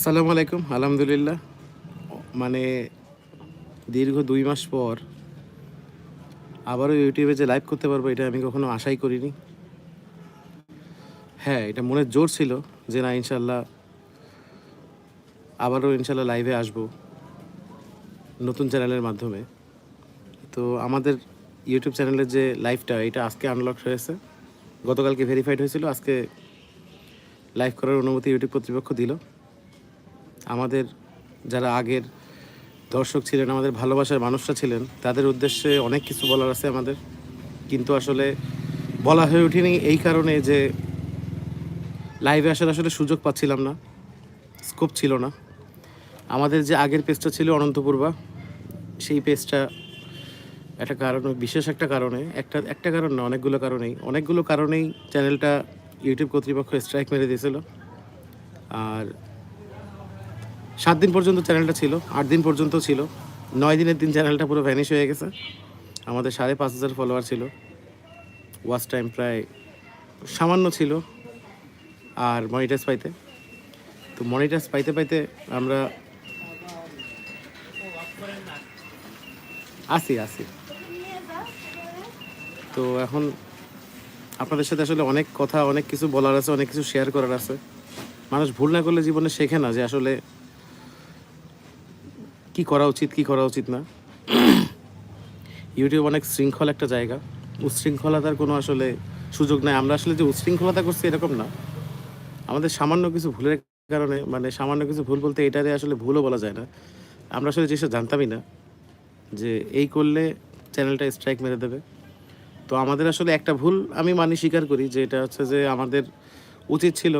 আসসালামু আলাইকুম, আলহামদুলিল্লাহ। মানে দীর্ঘ দুই মাস পর আবারও ইউটিউবে যে লাইভ করতে পারব, এটা আমি কখনো আশাই করিনি। হ্যাঁ এটা মনের জোর ছিল যে না, ইনশাল্লাহ আবারও ইনশাল্লাহ লাইভে আসব নতুন চ্যানেলের মাধ্যমে। তো আমাদের ইউটিউব চ্যানেলের যে লাইভটা এটা আজকে আনলক হয়েছে। গতকালকে ভেরিফাইড হয়েছিল, আজকে লাইভ করার অনুমতি ইউটিউব কর্তৃপক্ষ দিল। আমাদের যারা আগের দর্শক ছিলেন, আমাদের ভালোবাসার মানুষরা ছিলেন, তাদের উদ্দেশ্যে অনেক কিছু বলার আছে আমাদের। কিন্তু আসলে বলা হয়ে ওঠেনি এই কারণে যে লাইভে আসার আসলে সুযোগ পাচ্ছিলাম না স্কোপ ছিল না। আমাদের যে আগের পেজটা ছিল অনন্তপূর্বা, সেই পেজটা একটা কারণ, বিশেষ একটা কারণে, একটা একটা কারণ না, অনেকগুলো কারণেই। অনেকগুলো কারণেই চ্যানেলটা ইউটিউব কর্তৃপক্ষ স্ট্রাইক মেরে দিয়েছিল। আর সাত দিন পর্যন্ত চ্যানেলটা ছিল, আট দিন পর্যন্ত ছিল। নয় দিনের দিন চ্যানেলটা পুরো ভ্যানিশ হয়ে গেছে। আমাদের সাড়ে পাঁচ হাজার ফলোয়ার ছিল। ওয়াচ টাইম প্রায় সামান্য ছিল। আর মনিটাইজ পাইতে। তো মনিটাইজ পাইতে পাইতে আমরা আসি আসি তো এখন আপনাদের সাথে আসলে অনেক কথা, অনেক কিছু বলার আছে, অনেক কিছু শেয়ার করার আছে। মানুষ ভুল না করলে জীবনে শেখে না যে আসলে কি করা উচিত, কি করা উচিত না। ইউটিউব অনেক শৃঙ্খল একটা জায়গা। উচ্ছৃঙ্খলতার কোনো আসলে সুযোগ নাই। আমরা আসলে যে উচ্ছৃঙ্খলতা করছি এরকম না। আমাদের সামান্য কিছু ভুলের কারণে মানে সামান্য কিছু ভুল বলতে এটারে আসলে ভুলও বলা যায় না। আমরা আসলে যেসব জানতামই না, যে এই করলে চ্যানেলটা স্ট্রাইক মেরে দেবে। তো আমাদের আসলে একটা ভুল আমি মানি স্বীকার করি, যে এটা হচ্ছে যে আমাদের উচিত ছিল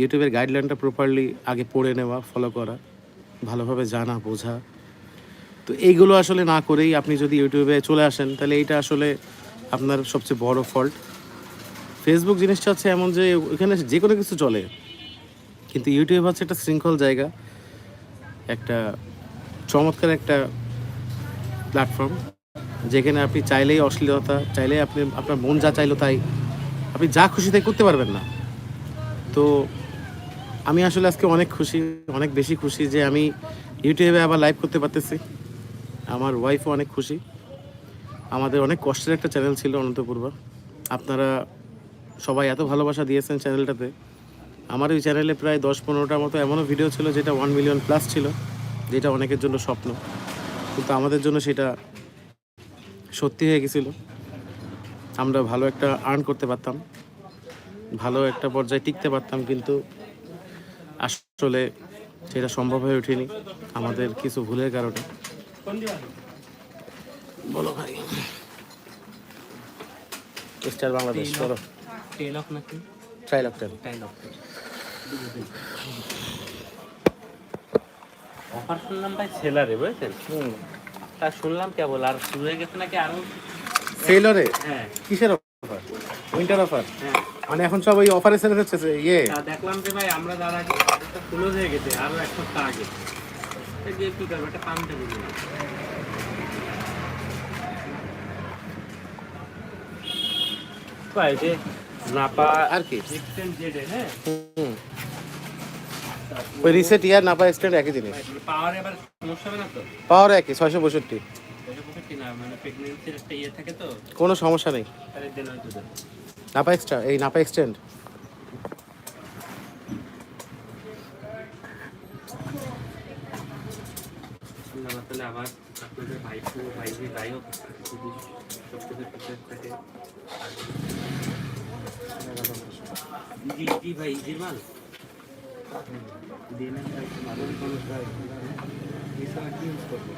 ইউটিউবের গাইডলাইনটা প্রপারলি আগে পড়ে নেওয়া ফলো করা। ভালোভাবে জানা, বোঝা। তো এইগুলো আসলে না করেই আপনি যদি ইউটিউবে চলে আসেন, তাহলে এইটা আসলে আপনার সবচেয়ে বড় ফল্ট ফেসবুক জিনিসটা হচ্ছে এমন যে ওইখানে যে কোনো কিছু চলে। কিন্তু ইউটিউব হচ্ছে একটা শৃঙ্খল জায়গা, একটা চমৎকার একটা প্ল্যাটফর্ম যেখানে আপনি চাইলেই অশ্লীলতা, চাইলেই আপনি, আপনার মন যা চাইলো তাই। আপনি যা খুশি তাই করতে পারবেন না। তো আমি আসলে আজকে অনেক খুশি, অনেক বেশি খুশি যে আমি ইউটিউবে আবার লাইভ করতে পারতেছি। আমার ওয়াইফও অনেক খুশি। আমাদের অনেক কষ্টের একটা চ্যানেল ছিল অনন্তপূর্বা। আপনারা সবাই এত ভালোবাসা দিয়েছেন চ্যানেলটাতে আমার ওই চ্যানেলে প্রায় দশ পনেরোটার মতো এমনও ভিডিও ছিল যেটা ওয়ান মিলিয়ন প্লাস ছিল, যেটা অনেকের জন্য স্বপ্ন। কিন্তু আমাদের জন্য সেটা সত্যি হয়ে গেছিল। আমরা ভালো একটা আর্ন করতে পারতাম, ভালো একটা পর্যায়ে টিকতে পারতাম, কিন্তু আসলে সেটা সম্ভব হয়ে ওঠেনি। আমাদের কিছু ভুলের কারণে। বলো ভাই। স্টার বাংলাদেশ বলো। টেলক নাকি? ট্রাই লাগতেন টাইলক অফার শুনলাম ভাই সেলারে বুঝেছেন? তা শুনলাম কেবল আর শুরু হয়ে গেছে নাকি আরও? সেলরে? হ্যাঁ। কিসের অফার? Winter offer? হ্যাঁ। মানে এখন সব ওই অফারে সেল হচ্ছে যে ইয়ে। দেখলাম যে ভাই আমরা যারা ক্লোজ হয়ে গেছে আরও এক সপ্তাহ আগে। এই যে কি করব একটা পাম্পটা বুঝি ভাই যে নাপা আর কি? এক্সটেন্ড জেডে হ্যাঁ? ওই রিসেট ইয়ার নাপা স্ট্যান্ড একই জিনিস। পাওয়ার এবার সমস্যা হবে না তো? পাওয়ার একই ছয়শো পঁয়ষট্টি। মানে একটা ইয়ে কোনো সমস্যা নেই। নাপা এক্সট্রা এই নাপা এক্সটেন্ড আবার আপনাদের ভাইপো ভাইজি যাই হোক যদি সব কিছু থাকে ইজি ইজি ভাই ইজির মাল দিনের ভাই মালের মানুষ ভাই এছাড়া কি ইউজ করব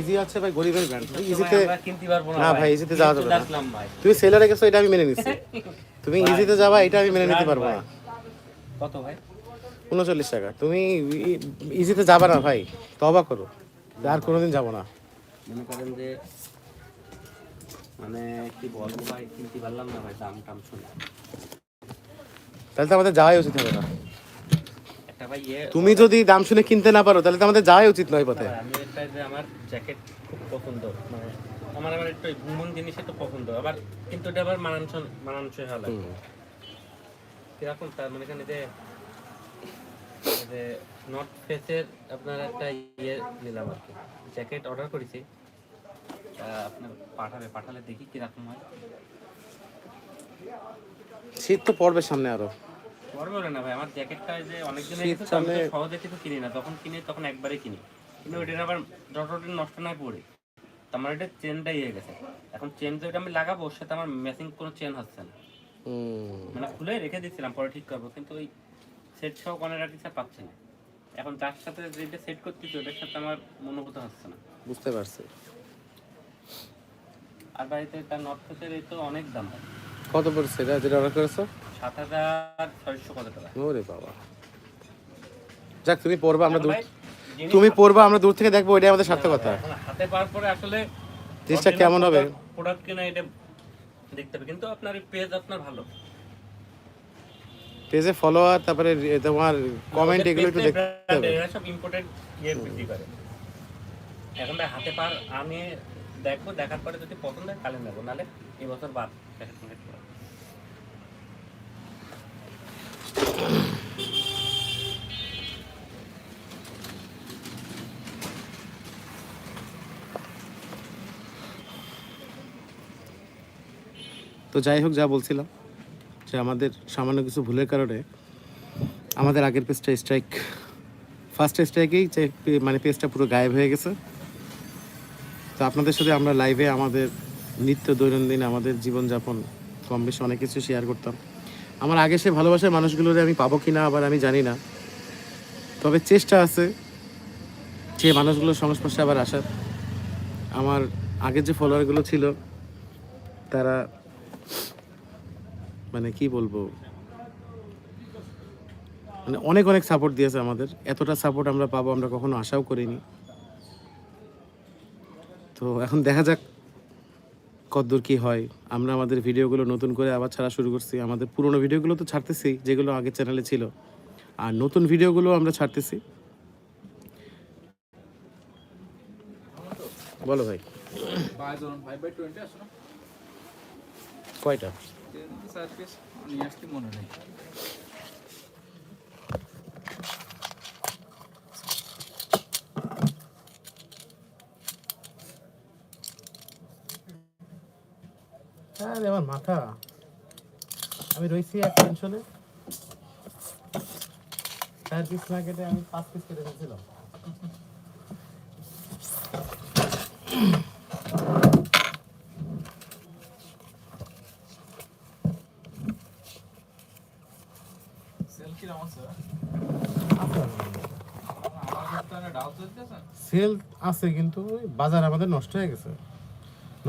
ইজি আছে ভাই গরিবের ব্র্যান্ড ইজিতে না ভাই, ইজিতে যাওয়া যাবে না। তুমি সেলারে গেছো এটা আমি মেনে নিচ্ছি। তুমি ইজিতে যাবা এটা আমি মেনে নিতে পারব না। কত ভাই? উনচল্লিশ টাকা। তুমি ইজিতে যাবা না ভাই তবা করো। আর কোনোদিন যাব না। মনে করেন যে মানে কি বলব ভাই কিনতে পারলাম না ভাই দাম টাম শুনে। তাহলে তো আমাদের যাওয়াই উচিত হবে না। তুমি যদি দাম শুনে কিনতে না পারো তাহলে তো আমাদের যাওয়াই উচিত নয় পথে। আমি যে আমার জ্যাকেট খুব পছন্দ মানে আমার আবার একটু জিনিস একটু পছন্দ আবার কিন্তু এটা আবার মানানসই মানানসই হওয়া লাগে কীরকম তার মানে এখানে যে যে নর্থ ফেসের আপনার একটা ইয়ে নিলাম আর কি। জ্যাকেট অর্ডার করেছি আপনার পাঠাবে পাঠালে দেখি কীরকম হয়। শীত তো পড়বে সামনে আরও। পরবে না ভাই? আমার জ্যাকেটটা যে অনেকদিন শীত গেছে তো আমি তো সামনে- সহজে কিছু কিনি না। তখন কিনি তখন একবারে কিনি। কিন্তু ওইটার আবার ডটটি নষ্ট না পড়ে আমার এটা চেনটাই হয়ে গেছে। এখন চেন যেটা আমি লাগাবো ওর সাথে আমার ম্যাচিং কোনো চেন হচ্ছে না। মানে খুলে রেখে দিচ্ছিলাম পরে ঠিক করব। কিন্তু ওই সেট সহ কর্নার টিচার পাচ্ছে না। এখন যার সাথে যেটা সেট করতেছি ওটার সাথে আমার মনোভূত হচ্ছে না। বুঝতে পারছি। আর বাড়িতে তার নর্থ এই তো অনেক দাম কত পড়ছে? এটা যেটা অর্ডার করেছ? সাত হাজার ছয়শো কত টাকা? ওরে বাবা। যাক তুমি পড়বা আমরা দূর তুমি পড়বা আমরা দূর থেকে দেখব আমাদের সার্থকতা হাতে পাওয়ার পরে আসলে জিনিসটা কেমন হবে? প্রোডাক্ট কিনা এটা দেখতে হবে কিন্তু আপনার পেজ আপনার ভালো। পেজে ফলোয়ার তারপরে তোমার কমেন্ট এগুলো একটু দেখতে হবে। এরা সব ইম্পোর্টেড ইয়ে বিক্রি করে। এখন ভাই হাতে পার আমি দেখব দেখার পরে যদি পছন্দ হয় তাহলে নেব নাহলে এই বছর বাদ। তো যাই হোক, যা বলছিলাম যে আমাদের সামান্য কিছু ভুলের কারণে আমাদের আগের পেজটা স্ট্রাইক ফার্স্ট স্ট্রাইকেই মানে পেজটা পুরো গায়েব হয়ে গেছে। তো আপনাদের সাথে আমরা লাইভে আমাদের নিত্য দৈনন্দিন আমাদের জীবনযাপন, কম বেশি অনেক কিছু শেয়ার করতাম। আমার আগে সে ভালোবাসার মানুষগুলোরে আমি পাবো কি না আবার আমি জানি না। তবে চেষ্টা আছে যে মানুষগুলোর সংস্পর্শে আবার আসার। আমার আগের যে ফলোয়ারগুলো ছিল, তারা মানে কি বলব? মানে অনেক অনেক সাপোর্ট দিয়েছে আমাদের। এতটা সাপোর্ট আমরা পাবো আমরা কখনো আশাও করিনি। তো এখন দেখা যাক কতদূর কি হয়। আমরা আমাদের ভিডিওগুলো নতুন করে আবার ছাড়া শুরু করছি। আমাদের পুরোনো ভিডিওগুলো তো ছাড়তেছি যেগুলো আগের চ্যানেলে ছিল। আর নতুন ভিডিওগুলো আমরা ছাড়তেছি। বলো ভাই। কয়টা? তিন চার আমার মাথা। আমি রয়েছি এক টেনশনে চার পিস না কেটে আমি পাঁচ পিস কেটে ফেলছিলাম সেল আছে কিন্তু বাজার আমাদের নষ্ট হয়ে গেছে।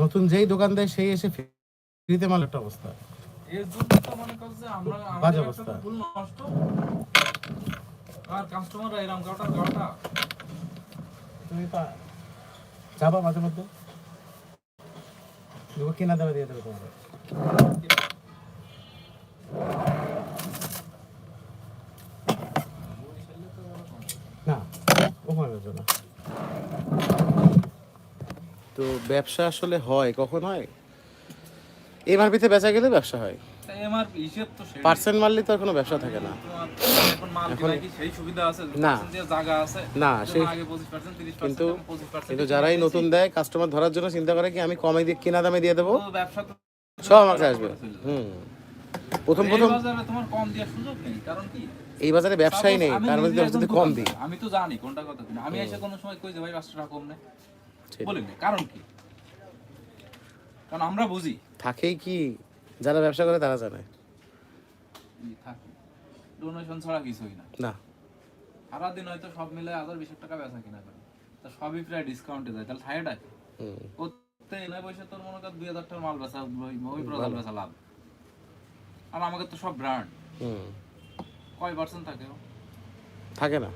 নতুন যেই দোকান দেয় সেই এসে ফ্রিতে মাল একটা অবস্থা। এর জন্য তো মনে করছে আমরা বাজে অবস্থা। একটা নষ্ট। আর কাস্টমাররা এরকম গাটা গাটা তুমি পা যাবা মাঝে মধ্যে। কেনা দামে দিয়ে দেবে তোমাদের না ওখানে জন্য। তো ব্যবসা আসলে হয় কখন হয়? এমআরপিতে বেচা গেলে ব্যবসা হয়। পার্সেন্ট মারলে তো কোনো ব্যবসা থাকে না। তোমার এখন মাল এখন- কিনা কি সেই সুবিধা আছে? না। যে জায়গা আছে। না সেই আগে 25% 30% কিন্তু কিন্তু যারাই নতুন দেয় কাস্টমার ধরার জন্য চিন্তা করে কি আমি কমে দিয়ে কেনা দামে দিয়ে দেবো? তো ব্যবসা তো সব আমার কাছে আসবে। হুম। প্রথম প্রথম তোমার কম দেওয়ার সুযোগ নেই। কারণ কি? এই বাজারে ব্যবসাই নেই তার মধ্যে যদি কম দিই। আমি তো জানি কোনটা কথা কিনা। আমি এসে কোনো সময় কই যে ভাই পাঁচশো টাকা কম নেই। বলিনি কারণ কি? কারণ আমরা বুঝি। থাকেই কি? যারা ব্যবসা করে তারা জানে। থাকি। ডোনেশন ছাড়া কিছুই না। না। সারাদিন হয়তো সব মিলে হাজার বিশ টাকা বেচা কিনা করি। তা সবই প্রায় ডিসকাউন্টে যায়। তাহলে আছে করতে এনে বসে তোর মনে কর দুই হাজার টাকার মাল বেচা ওই প্রজাল বেচা লাভ। আর আমাকে তো সব ব্র্যান্ড কয় পার্সেন্ট থাকে থাকে না।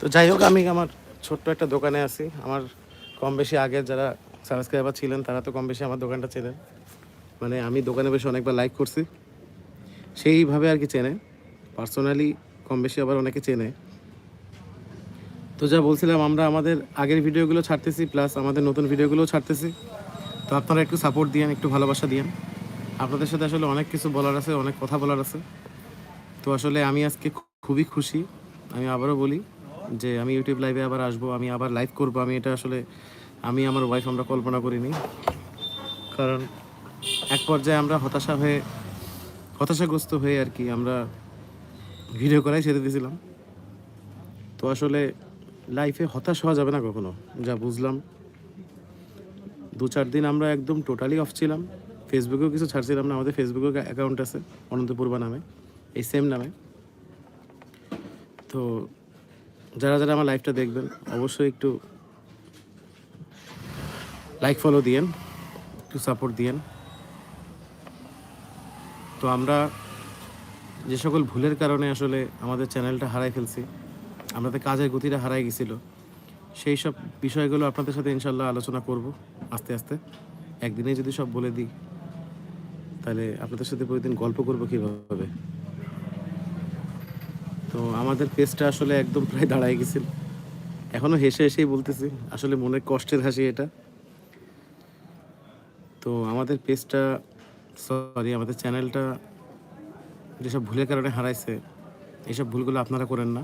তো যাই হোক, আমি আমার ছোট্ট একটা দোকানে আছি। আমার কম বেশি আগের যারা সাবস্ক্রাইবার ছিলেন, তারা তো কম বেশি আমার দোকানটা চেনেন। মানে আমি দোকানে বসে অনেকবার লাইক করছি। সেইভাবে আর কি চেনে। পার্সোনালি কম বেশি আবার অনেকে চেনে। তো যা বলছিলাম, আমরা আমাদের আগের ভিডিওগুলো ছাড়তেছি প্লাস আমাদের নতুন ভিডিওগুলো ছাড়তেছি। তো আপনারা একটু সাপোর্ট দিয়েন, একটু ভালোবাসা দিয়েন। আপনাদের সাথে আসলে অনেক কিছু বলার আছে, অনেক কথা বলার আছে। তো আসলে আমি আজকে খুবই খুশি। আমি আবারও বলি যে আমি ইউটিউব লাইভে আবার আসব, আমি আবার লাইভ করব। আমি এটা আসলে, আমি আমার ওয়াইফ আমরা কল্পনা করিনি। কারণ এক পর্যায়ে আমরা হতাশা হয়ে, হতাশাগ্রস্ত হয়ে আর কি আমরা ভিডিও করাই ছেড়ে দিয়েছিলাম। তো আসলে লাইফে হতাশ হওয়া যাবে না কখনো, যা বুঝলাম। দু চার দিন আমরা একদম টোটালি অফ ছিলাম। ফেসবুকেও কিছু ছাড়ছিলাম না, আমাদের ফেসবুকেও অ্যাকাউন্ট আছে, অনন্তপূর্বা নামে, এই সেম নামে। তো যারা যারা আমার লাইফটা দেখবেন, অবশ্যই একটু লাইক ফলো দিয়েন, একটু সাপোর্ট দিয়েন। তো আমরা যে সকল ভুলের কারণে আসলে আমাদের চ্যানেলটা হারাই ফেলছি, আমাদের কাজের গতিটা হারাই গেছিল সেই সব বিষয়গুলো আপনাদের সাথে ইনশাল্লাহ আলোচনা করব আস্তে আস্তে। একদিনে যদি সব বলে দিই, তাহলে আপনাদের সাথে প্রতিদিন গল্প করব কীভাবে? তো আমাদের পেজটা আসলে একদম প্রায় দাঁড়ায় গেছিল। এখনও হেসে হেসেই বলতেছি, আসলে মনের কষ্টের হাসি এটা। তো আমাদের পেজটা সরি আমাদের চ্যানেলটা যেসব ভুলের কারণে হারাইছে এইসব ভুলগুলো আপনারা করেন না।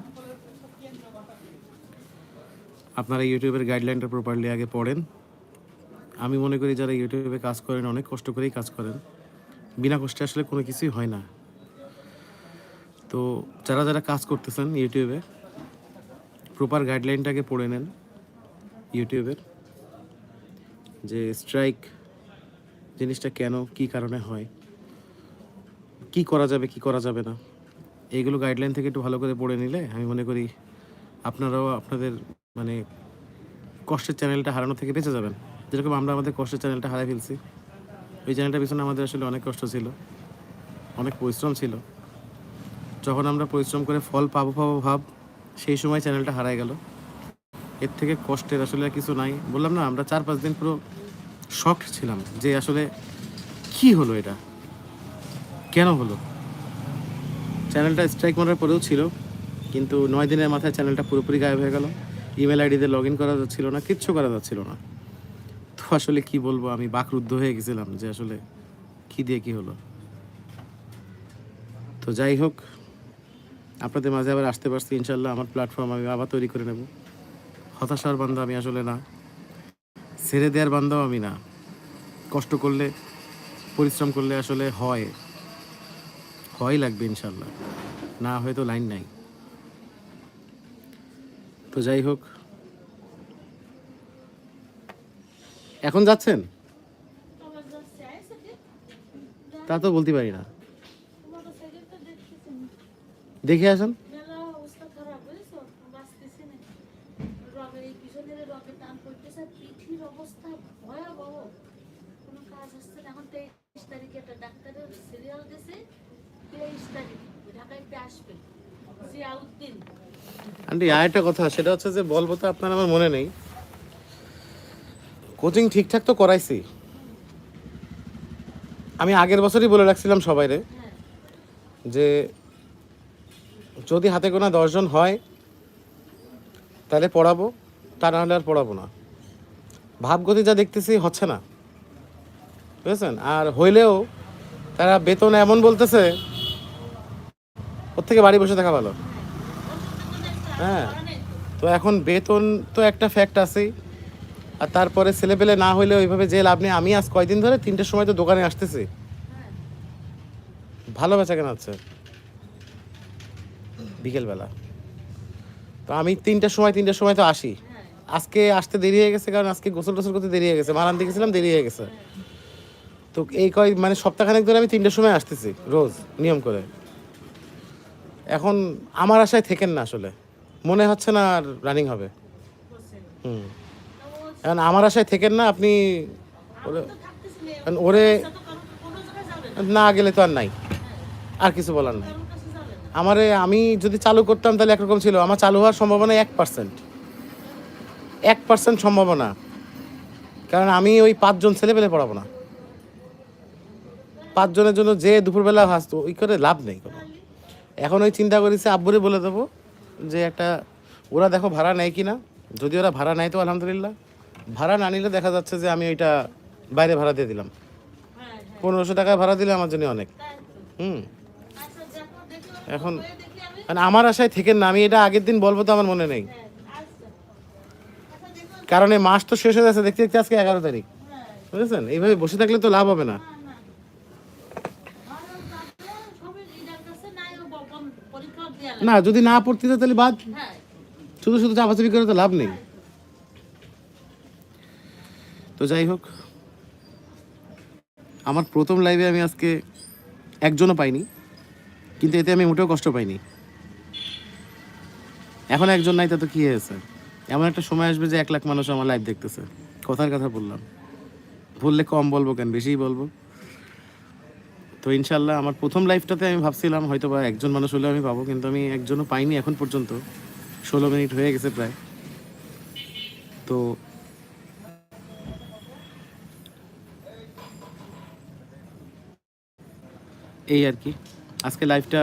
আপনারা ইউটিউবের গাইডলাইনটা প্রপারলি আগে পড়েন। আমি মনে করি যারা ইউটিউবে কাজ করেন, অনেক কষ্ট করেই কাজ করেন। বিনা কষ্টে আসলে কোনো কিছুই হয় না। তো যারা যারা কাজ করতেছেন ইউটিউবে প্রপার গাইডলাইনটাকে পড়ে নেন ইউটিউবের, যে স্ট্রাইক জিনিসটা কেন, কি কারণে হয়, কি করা যাবে, কি করা যাবে না। এইগুলো গাইডলাইন থেকে একটু ভালো করে পড়ে নিলে, আমি মনে করি আপনারাও আপনাদের মানে কষ্টের চ্যানেলটা হারানো থেকে বেঁচে যাবেন। যেরকম আমরা আমাদের কষ্টের চ্যানেলটা হারাই ফেলছি। ওই চ্যানেলটার পিছনে আমাদের আসলে অনেক কষ্ট ছিল। অনেক পরিশ্রম ছিল। যখন আমরা পরিশ্রম করে ফল পাবো পাবো ভাব, সেই সময় চ্যানেলটা হারাই গেল। এর থেকে কষ্টের আসলে কিছু নাই। বললাম না, আমরা চার পাঁচ দিন পুরো শখ ছিলাম যে আসলে কি হলো এটা? কেন হলো? চ্যানেলটা স্ট্রাইক মারার পরেও ছিল, কিন্তু নয় দিনের মাথায় চ্যানেলটা পুরোপুরি গায়েব হয়ে গেল। ইমেল আইডিতে লগ ইন করা যাচ্ছিল না, কিচ্ছু করা যাচ্ছিল না। তো আসলে কি বলব, আমি বাকরুদ্ধ হয়ে গেছিলাম যে আসলে কি দিয়ে কি হলো। তো যাই হোক, আপনাদের মাঝে আবার আসতে পারছি ইনশাল্লাহ আমার প্ল্যাটফর্ম আমি আবার তৈরি করে নেব। হতাশার বান্ধব আমি আসলে না, ছেড়ে দেওয়ার বান্ধব আমি না। কষ্ট করলে, পরিশ্রম করলে আসলে হয় হয় লাগবে ইনশাল্লাহ না হয়তো লাইন নাই। তো যাই হোক এখন যাচ্ছেন? তা তো বলতে পারি না। দেখে আসেন তারিখে একটা ডাক্তারের সিরিয়াল দিয়েছে তেইশ তারিখ ঢাকাইতে আসবে আন্টি আর একটা কথা, সেটা হচ্ছে যে বলব তো আপনার আমার মনে নেই। কোচিং ঠিকঠাক তো করাইছি। আমি আগের বছরই বলে রাখছিলাম সবাইরে যে যদি হাতে গোনা দশজন হয়, তাহলে পড়াবো, তা না হলে আর পড়াবো না। ভাবগতি যা দেখতেছি হচ্ছে না। বুঝেছেন? আর হইলেও তারা বেতন এমন বলতেছে ওর থেকে বাড়ি বসে থাকা ভালো। হ্যাঁ তো এখন বেতন তো একটা ফ্যাক্ট আছেই। আর তারপরে ছেলেপেলে না হইলে ওইভাবে যে লাভ নেই। আমি আজ কয়দিন ধরে তিনটের সময় তো দোকানে আসতেছি। ভালো বেচা কেনা হচ্ছে। বিকেলবেলা। তো আমি তিনটার সময় তিনটার সময় তো আসি। আজকে আসতে দেরি হয়ে গেছে কারণ আজকে গোসল টোসল করতে দেরি হয়ে গেছে। মারান গেছিলাম, দেরি হয়ে গেছে। তো এই কয় মানে সপ্তাহখানেক ধরে আমি তিনটার সময় আসতেছি, রোজ, নিয়ম করে। এখন আমার আশায় থেকেন না আসলে। মনে হচ্ছে না আর রানিং হবে। হুম। এখন আমার আশায় থেকেন না, আপনি ওরে- না গেলে তো আর নাই। আর কিছু বলার নাই। আমারে আমি যদি চালু করতাম তাহলে একরকম ছিল। আমার চালু হওয়ার সম্ভাবনা এক পার্সেন্ট এক পার্সেন্ট সম্ভাবনা। কারণ আমি ওই পাঁচজন ছেলে পেলে পড়াবো না। পাঁচজনের জন্য যে দুপুরবেলা হাসতো, ওই করে লাভ নেই কোনো। এখন ওই চিন্তা করেছি, আব্বুরে বলে দেবো যে একটা, ওরা দেখো ভাড়া নেয় কি না যদি ওরা ভাড়া নেয় তো আলহামদুলিল্লাহ। ভাড়া না নিলে দেখা যাচ্ছে যে আমি ওইটা বাইরে ভাড়া দিয়ে দিলাম। পনেরোশো টাকা ভাড়া দিলে আমার জন্য অনেক। হুম। এখন মানে আমার আশায় থেকে না, আমি এটা আগের দিন বলব তো আমার মনে নেই। কারণ এই মাস তো শেষ হয়ে যাচ্ছে দেখতে দেখতে আজকে এগারো তারিখ। বুঝেছেন? এইভাবে বসে থাকলে তো লাভ হবে না না না ভালো তারপরে সবই লিডার কাছে নাই ও বকম পরীক্ষা দেয়া লাগে না, যদি না পড়তে তো তাহলে বাদ। শুধু শুধু চাপাচাপি করে তো লাভ নেই। তো যাই হোক, আমার প্রথম লাইভে আমি আজকে একজনও পাইনি, কিন্তু এতে আমি মোটেও কষ্ট পাইনি। এখন একজন নাই, তা তো কি হয়েছে? এমন একটা সময় আসবে যে এক লাখ মানুষ আমার লাইভ দেখতেছে। কথার কথা বললাম। বললে কম বলব কেন? বেশিই বলব। তো ইনশাল্লাহ আমার প্রথম লাইফটাতে আমি ভাবছিলাম হয়তো বা একজন মানুষ হলেও আমি পাবো, কিন্তু আমি একজনও পাইনি এখন পর্যন্ত। ষোলো মিনিট হয়ে গেছে প্রায়। তো এই আর কি। আজকে লাইফটা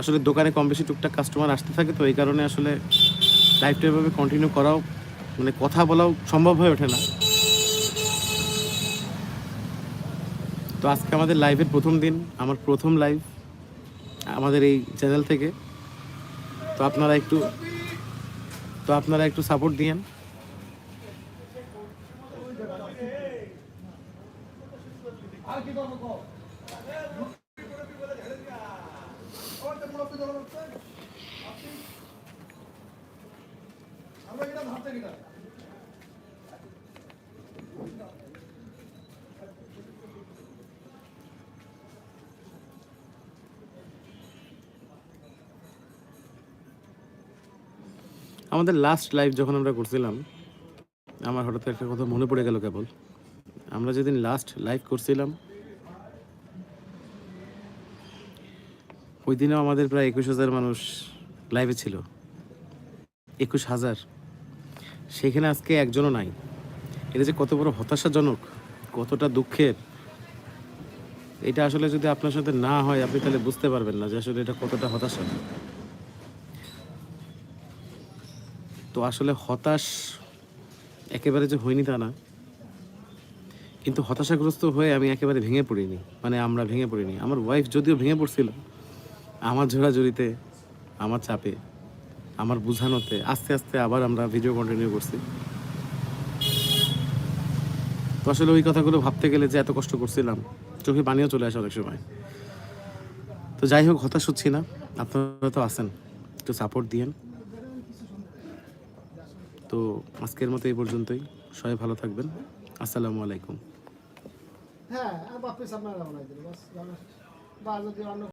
আসলে দোকানে কম বেশি টুকটাক কাস্টমার আসতে থাকে, তো এই কারণে আসলে লাইভটা এভাবে কন্টিনিউ করাও মানে কথা বলাও সম্ভব হয়ে ওঠে না। তো আজকে আমাদের লাইভের প্রথম দিন, আমার প্রথম লাইভ আমাদের এই চ্যানেল থেকে। তো আপনারা একটু, তো আপনারা একটু সাপোর্ট দিয়েন। আমাদের লাস্ট লাইভ যখন আমরা করছিলাম, আমার হঠাৎ একটা কথা মনে পড়ে গেল কেবল। আমরা যেদিন লাস্ট লাইভ করছিলাম, ওই দিনেও আমাদের প্রায় একুশ হাজার মানুষ লাইভে ছিল। একুশ হাজার। সেখানে আজকে একজনও নাই। এটা যে কত বড় হতাশাজনক, কতটা দুঃখের। এটা আসলে যদি আপনার সাথে না হয়, আপনি তাহলে বুঝতে পারবেন না যে আসলে এটা কতটা হতাশা তো আসলে হতাশ একেবারে যে হয়নি তা না। কিন্তু হতাশাগ্রস্ত হয়ে আমি একেবারে ভেঙে পড়িনি। মানে আমরা ভেঙে পড়িনি। আমার ওয়াইফ যদিও ভেঙে পড়ছিল, আমার জোড়াজুড়িতে, আমার চাপে, আমার বুঝানোতে, আস্তে আস্তে আবার আমরা ভিডিও কন্টিনিউ করছি। তো আসলে ওই কথাগুলো ভাবতে গেলে যে এত কষ্ট করছিলাম, চোখে পানিও চলে আসে অনেক সময়। তো যাই হোক, হতাশ হচ্ছি না। আপনারা তো আছেন, একটু সাপোর্ট দিয়েন। তো আজকের মতো এই পর্যন্তই। সবাই ভালো থাকবেন। আসসালামু আলাইকুম। হ্যাঁ